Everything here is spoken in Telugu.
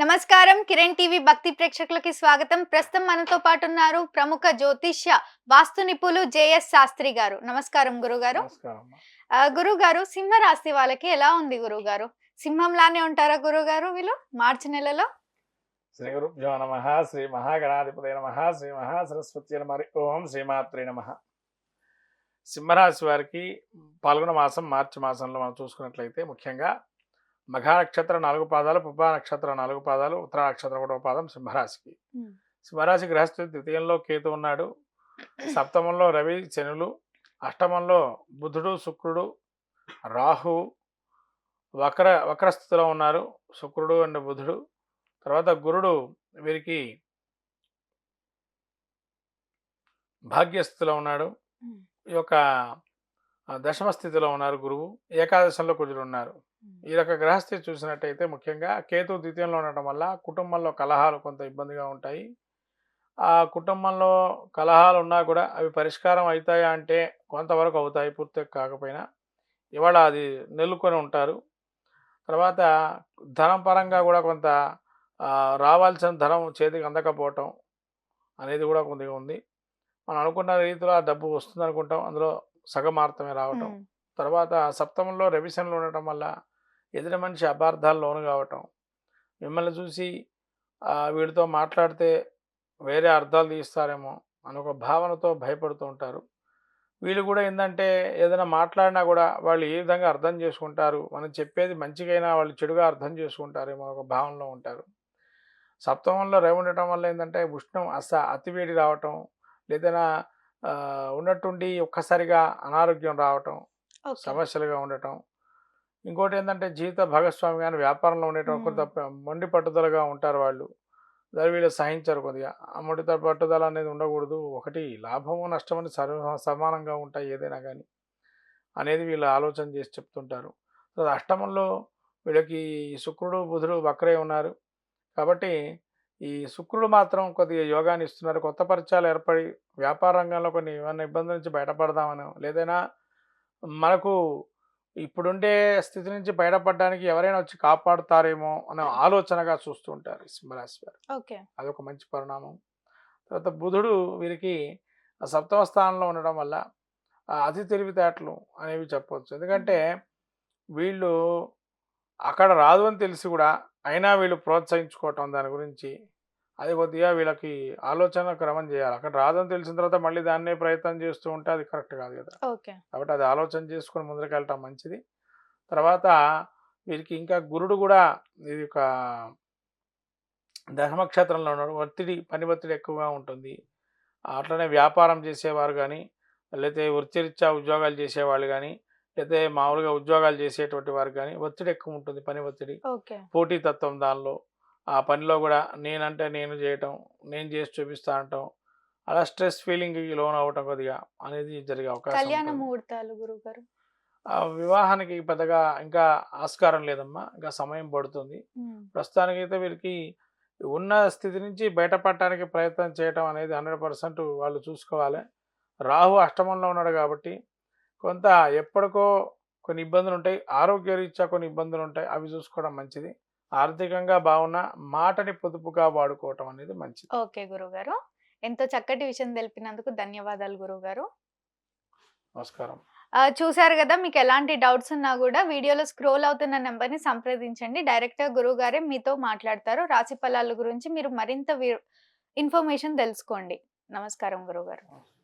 నమస్కారం. కిరణ్ టీవీ భక్తి ప్రేక్షకులకి స్వాగతం. ప్రస్తుతం మనతో పాటు ఉన్నారు ప్రముఖ జ్యోతిష్య వాస్తు నిపుణులు జేఎస్ శాస్త్రి గారు. నమస్కారం గురుగారు. గురుగారు సింహ రాశి వాళ్ళకి ఎలా ఉంది గురుగారు? సింహంలానే ఉంటారా గురుగారు వీళ్ళు? మార్చి నెలలో? శ్రీ గురుభ్యో నమ శ్రీ మహాగణాధిపతి నమ శ్రీ మహాసరస్వతి నమ ఓం శ్రీమాత్రే నమ. సింహరాశి వారికి పాల్గొన మాసం మార్చి మాసంలో మనం చూసుకున్నట్లయితే ముఖ్యంగా మఘా నక్షత్రం నాలుగు పాదాలు పుబ్బా నక్షత్రం నాలుగు పాదాలు ఉత్తర నక్షత్రం ఒకటో పాదం సింహరాశికి. సింహరాశి గ్రహస్థితి ద్వితీయంలో కేతు ఉన్నాడు. సప్తమంలో రవి శనులు అష్టమంలో బుధుడు శుక్రుడు రాహు వక్ర వక్రస్థితిలో ఉన్నారు. శుక్రుడు అండ్ బుధుడు. తర్వాత గురుడు వీరికి భాగ్యస్థితిలో ఉన్నాడు. ఈ యొక్క దశమ స్థితిలో ఉన్నారు గురువు. ఏకాదశంలో కుజుడు ఉన్నారు. ఈ రక గ్రహస్థితి చూసినట్టయితే ముఖ్యంగా కేతు ద్వితీయంలో ఉండటం వల్ల కుటుంబంలో కలహాలు కొంత ఇబ్బందిగా ఉంటాయి. ఆ కుటుంబంలో కలహాలు ఉన్నా కూడా అవి పరిష్కారం అవుతాయా అంటే కొంతవరకు అవుతాయి పూర్తిగా కాకపోయినా ఇవాళ అది నెల్లుకొని ఉంటారు. తర్వాత ధనం పరంగా కూడా కొంత రావాల్సిన ధనం చేతికి అందకపోవటం అనేది కూడా కొద్దిగా ఉంది. మనం అనుకున్న రీతిలో ఆ డబ్బు వస్తుంది అనుకుంటాం అందులో సగం మాత్రమే రావటం తర్వాత సప్తమంలో రెవిషన్లు ఉండటం వల్ల ఎదుటి మనిషి అపార్థాలు లోను కావటం. మిమ్మల్ని చూసి వీడితో మాట్లాడితే వేరే అర్థాలు తీస్తారేమో అని ఒక భావనతో భయపడుతూ ఉంటారు. వీళ్ళు కూడా ఏంటంటే ఏదైనా మాట్లాడినా కూడా వాళ్ళు ఏ విధంగా అర్థం చేసుకుంటారు మనం చెప్పేది మంచిగైనా వాళ్ళు చెడుగా అర్థం చేసుకుంటారేమో ఒక భావనలో ఉంటారు. సప్తమంలో రవి ఉండటం వల్ల ఏంటంటే ఉష్ణం అస అతివేడి రావటం లేదైనా ఆ, ఉన్నట్టుండి ఒక్కసారిగా అనారోగ్యం రావటం. సమస్యలుగా ఉండటం. ఇంకోటి ఏంటంటే జీవిత భాగస్వామి కానీ వ్యాపారంలో ఉండేటప్పుడు. తప్ప మొండి పట్టుదలగా ఉంటారు వాళ్ళు. దాని వీళ్ళు సహించరు కొద్దిగా. ఆ మొండి త- పట్టుదల అనేది ఉండకూడదు. ఒకటి లాభము నష్టమని సర్వ సమానంగా ఉంటాయి ఏదైనా కానీ అనేది వీళ్ళు ఆలోచన చేసి చెప్తుంటారు. అష్టమంలో వీళ్ళకి శుక్రుడు బుధుడు వక్రే ఉన్నారు. కాబట్టి ఈ శుక్రుడు మాత్రం కొద్దిగా యోగాన్ని ఇస్తున్నారు. కొత్త పరిచయాలు ఏర్పడి వ్యాపార రంగంలో కొన్ని ఏమైనా ఇబ్బందుల నుంచి బయటపడదామని లేదైనా మనకు ఇప్పుడుండే స్థితి నుంచి బయటపడడానికి ఎవరైనా వచ్చి కాపాడుతారేమో అనే ఆలోచనగా చూస్తూ ఉంటారు సింహరాశి వారు. ఓకే. అదొక మంచి పరిణామం. తర్వాత బుధుడు వీరికి ఆ సప్తమ స్థానంలో ఉండడం వల్ల అతి తెలివితేటలు అనేవి చెప్పవచ్చు. ఎందుకంటే వీళ్ళు అక్కడ రాదు అని తెలిసి కూడా అయినా వీళ్ళు ప్రోత్సహించుకోవటం దాని గురించి అది కొద్దిగా వీళ్ళకి ఆలోచన క్రమం చేయాలి. అక్కడ రాదని తెలిసిన తర్వాత మళ్ళీ దాన్నే ప్రయత్నం చేస్తూ ఉంటే అది కరెక్ట్ కాదు కదా. ఓకే. కాబట్టి అది ఆలోచన చేసుకొని ముందుకు వెళ్ళటం మంచిది. తర్వాత వీరికి ఇంకా గురుడు కూడా ఇది ఒక దశమక్షేత్రంలో ఉన్నాడు. ఒత్తిడి పని ఒత్తిడి ఎక్కువగా ఉంటుంది. అట్లనే వ్యాపారం చేసేవారు కానీ లేకపోతే వృత్తిరీత్యా ఉద్యోగాలు చేసేవాళ్ళు కానీ లేకపోతే మామూలుగా ఉద్యోగాలు చేసేటువంటి వారు కానీ ఒత్తిడి ఎక్కువ ఉంటుంది పని ఒత్తిడి. పోటీతత్వం దానిలో. ఆ పనిలో కూడా నేనంటే నేను చేయటం నేను చేసి చూపిస్తా అంటాం అలా స్ట్రెస్ ఫీలింగ్ లోన్ అవ్వటం కొద్దిగా అనేది జరిగే అవకాశం వివాహానికి పెద్దగా ఇంకా ఆస్కారం లేదమ్మా ఇంకా సమయం పడుతుంది. ఉమ్, ప్రస్తుతానికైతే వీరికి ఉన్న స్థితి నుంచి బయటపడటానికి ప్రయత్నం చేయటం అనేది హండ్రెడ్ పర్సెంట్ వాళ్ళు చూసుకోవాలి. రాహు అష్టమంలో ఉన్నాడు కాబట్టి కొంత ఎప్పటికో కొన్ని ఇబ్బందులు ఉంటాయి ఆరోగ్య రీత్యా కొన్ని ఇబ్బందులు ఉంటాయి అవి చూసుకోవడం మంచిది. ఆర్థికంగా బాగున్నా మాటని పొదుపుగా వాడుకోవటం అనేది మంచిది. ఓకే గురుగారు. ఎంతో చక్కటి విషయం తెలిపినందుకు ధన్యవాదాలు గురుగారు. నమస్కారం. ఆ, చూశారు కదా మీకు ఎలాంటి డౌట్స్ ఉన్నా కూడా వీడియోలో స్క్రోల్ అవుతున్న నెంబర్ని సంప్రదించండి. డైరెక్ట్గా గురువు గారే మీతో మాట్లాడతారు. రాశి ఫలాల గురించి మీరు మరింత ఇన్ఫర్మేషన్ తెలుసుకోండి. నమస్కారం గురుగారు.